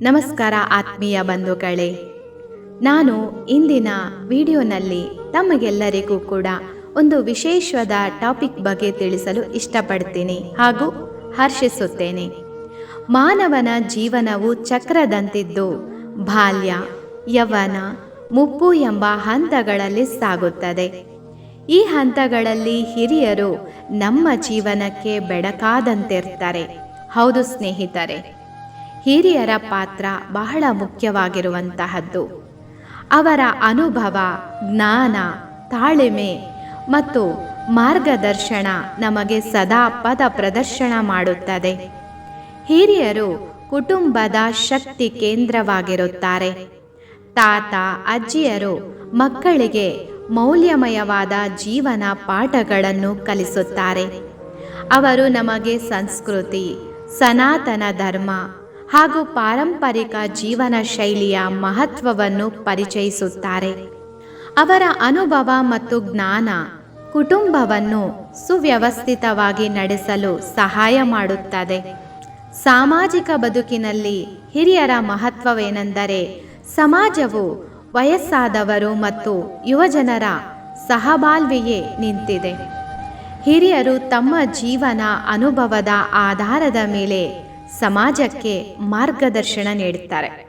ನಮಸ್ಕಾರ ಆತ್ಮೀಯ ಬಂಧುಗಳೇ. ನಾನು ಇಂದಿನ ವಿಡಿಯೋನಲ್ಲಿ ತಮಗೆಲ್ಲರಿಗೂ ಕೂಡ ಒಂದು ವಿಶೇಷವಾದ ಟಾಪಿಕ್ ಬಗ್ಗೆ ತಿಳಿಸಲು ಇಷ್ಟಪಡ್ತೀನಿ ಹಾಗೂ ಹರ್ಷಿಸುತ್ತೇನೆ. ಮಾನವನ ಜೀವನವು ಚಕ್ರದಂತಿದ್ದು ಬಾಲ್ಯ, ಯವನ, ಮುಪ್ಪು ಎಂಬ ಹಂತಗಳಲ್ಲಿ ಸಾಗುತ್ತದೆ. ಈ ಹಂತಗಳಲ್ಲಿ ಹಿರಿಯರು ನಮ್ಮ ಜೀವನಕ್ಕೆ ಬೆಡಕಾದಂತಿರ್ತಾರೆ. ಹೌದು ಸ್ನೇಹಿತರೆ ಹಿರಿಯರ ಪಾತ್ರ ಬಹಳ ಮುಖ್ಯವಾಗಿರುವಂತಹದ್ದು. ಅವರ ಅನುಭವ, ಜ್ಞಾನ, ತಾಳ್ಮೆ ಮತ್ತು ಮಾರ್ಗದರ್ಶನ ನಮಗೆ ಸದಾ ಪದ ಪ್ರದರ್ಶನ ಮಾಡುತ್ತದೆ. ಹಿರಿಯರು ಕುಟುಂಬದ ಶಕ್ತಿ ಕೇಂದ್ರವಾಗಿರುತ್ತಾರೆ. ತಾತ, ಅಜ್ಜಿಯರು ಮಕ್ಕಳಿಗೆ ಮೌಲ್ಯಮಯವಾದ ಜೀವನ ಪಾಠಗಳನ್ನು ಕಲಿಸುತ್ತಾರೆ. ಅವರು ನಮಗೆ ಸಂಸ್ಕೃತಿ, ಸನಾತನ ಧರ್ಮ ಹಾಗೂ ಪಾರಂಪರಿಕ ಜೀವನ ಶೈಲಿಯ ಮಹತ್ವವನ್ನು ಪರಿಚಯಿಸುತ್ತಾರೆ. ಅವರ ಅನುಭವ ಮತ್ತು ಜ್ಞಾನ ಕುಟುಂಬವನ್ನು ಸುವ್ಯವಸ್ಥಿತವಾಗಿ ನಡೆಸಲು ಸಹಾಯ ಮಾಡುತ್ತದೆ. ಸಾಮಾಜಿಕ ಬದುಕಿನಲ್ಲಿ ಹಿರಿಯರ ಮಹತ್ವವೇನೆಂದರೆ ಸಮಾಜವು ವಯಸ್ಸಾದವರು ಮತ್ತು ಯುವಜನರ ಸಹಬಾಳ್ವೆಯೇ ನಿಂತಿದೆ. ಹಿರಿಯರು ತಮ್ಮ ಜೀವನ ಅನುಭವದ ಆಧಾರದ ಮೇಲೆ ಸಮಾಜಕ್ಕೆ ಮಾರ್ಗದರ್ಶನ ನೀಡುತ್ತಾರೆ.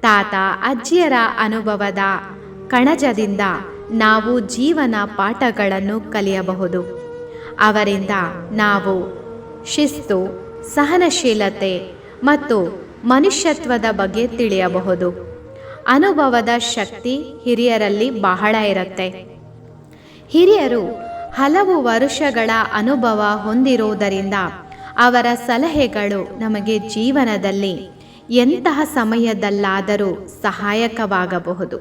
ತಾತ, ಅಜ್ಜಿಯರ ಅನುಭವದ ಕಣಜದಿಂದ ನಾವು ಜೀವನ ಪಾಠಗಳನ್ನು ಕಲಿಯಬಹುದು. ಅವರಿಂದ ನಾವು ಶಿಸ್ತು, ಸಹನಶೀಲತೆ ಮತ್ತು ಮನುಷ್ಯತ್ವದ ಬಗ್ಗೆ ತಿಳಿಯಬಹುದು. ಅನುಭವದ ಶಕ್ತಿ ಹಿರಿಯರಲ್ಲಿ ಬಹಳ ಇರುತ್ತೆ. ಹಿರಿಯರು ಹಲವು ವರುಷಗಳ ಅನುಭವ ಹೊಂದಿರುವುದರಿಂದ ಅವರ ಸಲಹೆಗಳು ನಮಗೆ ಜೀವನದಲ್ಲಿ ಎಂತಹ ಸಮಯದಲ್ಲಾದರೂ ಸಹಾಯಕವಾಗಬಹುದು.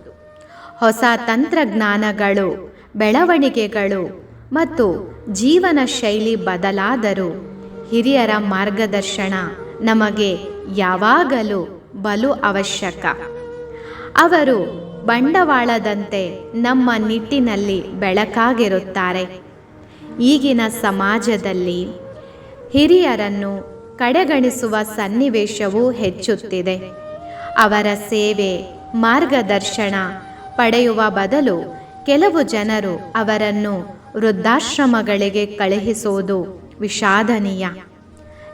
ಹೊಸ ತಂತ್ರಜ್ಞಾನಗಳು, ಬೆಳವಣಿಗೆಗಳು ಮತ್ತು ಜೀವನ ಶೈಲಿ ಬದಲಾದರೂ ಹಿರಿಯರ ಮಾರ್ಗದರ್ಶನ ನಮಗೆ ಯಾವಾಗಲೂ ಬಲು ಅವಶ್ಯಕ. ಅವರು ಬಂಡವಾಳದಂತೆ ನಮ್ಮ ನಿಟ್ಟಿನಲ್ಲಿ ಬೆಳಕಾಗಿರುತ್ತಾರೆ. ಈಗಿನ ಸಮಾಜದಲ್ಲಿ ಹಿರಿಯರನ್ನು ಕಡೆಗಣಿಸುವ ಸನ್ನಿವೇಶವು ಹೆಚ್ಚುತ್ತಿದೆ. ಅವರ ಸೇವೆ, ಮಾರ್ಗದರ್ಶನ ಪಡೆಯುವ ಬದಲು ಕೆಲವು ಜನರು ಅವರನ್ನು ವೃದ್ಧಾಶ್ರಮಗಳಿಗೆ ಕಳುಹಿಸುವುದು ವಿಷಾದನೀಯ.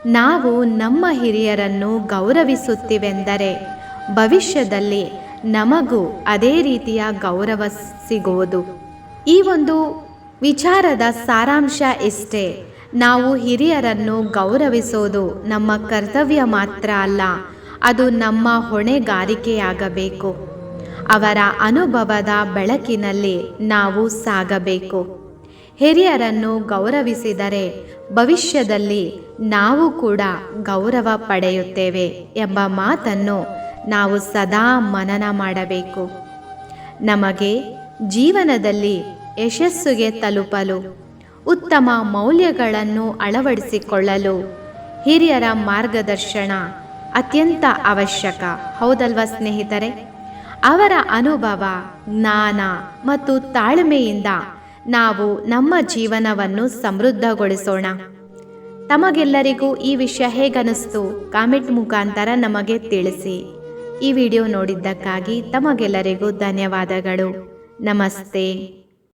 ನಾವು ನಮ್ಮ ಹಿರಿಯರನ್ನು ಗೌರವಿಸುತ್ತಿವೆಂದರೆ ಭವಿಷ್ಯದಲ್ಲಿ ನಮಗೂ ಅದೇ ರೀತಿಯ ಗೌರವ ಸಿಗುವುದು. ಈ ಒಂದು ವಿಚಾರದ ಸಾರಾಂಶ ಇಷ್ಟೇ. ನಾವು ಹಿರಿಯರನ್ನು ಗೌರವಿಸೋದು ನಮ್ಮ ಕರ್ತವ್ಯ ಮಾತ್ರ ಅಲ್ಲ, ಅದು ನಮ್ಮ ಹೊಣೆಗಾರಿಕೆಯಾಗಬೇಕು. ಅವರ ಅನುಭವದ ಬೆಳಕಿನಲ್ಲಿ ನಾವು ಸಾಗಬೇಕು. ಹಿರಿಯರನ್ನು ಗೌರವಿಸಿದರೆ ಭವಿಷ್ಯದಲ್ಲಿ ನಾವು ಕೂಡ ಗೌರವ ಪಡೆಯುತ್ತೇವೆ ಎಂಬ ಮಾತನ್ನು ನಾವು ಸದಾ ಮನನ ಮಾಡಬೇಕು. ನಮಗೆ ಜೀವನದಲ್ಲಿ ಯಶಸ್ಸುಗೆ ತಲುಪಲು ಉತ್ತಮ ಮೌಲ್ಯಗಳನ್ನು ಅಳವಡಿಸಿಕೊಳ್ಳಲು ಹಿರಿಯರ ಮಾರ್ಗದರ್ಶನ ಅತ್ಯಂತ ಅವಶ್ಯಕ. ಹೌದಲ್ವ ಸ್ನೇಹಿತರೆ? ಅವರ ಅನುಭವ, ಜ್ಞಾನ ಮತ್ತು ತಾಳ್ಮೆಯಿಂದ ನಾವು ನಮ್ಮ ಜೀವನವನ್ನು ಸಮೃದ್ಧಗೊಳಿಸೋಣ. ತಮಗೆಲ್ಲರಿಗೂ ಈ ವಿಷಯ ಹೇಗನಿಸ್ತು ಕಾಮೆಂಟ್ ಮುಖಾಂತರ ನಮಗೆ ತಿಳಿಸಿ. ಈ ವಿಡಿಯೋ ನೋಡಿದ್ದಕ್ಕಾಗಿ ತಮಗೆಲ್ಲರಿಗೂ ಧನ್ಯವಾದಗಳು. ನಮಸ್ತೆ.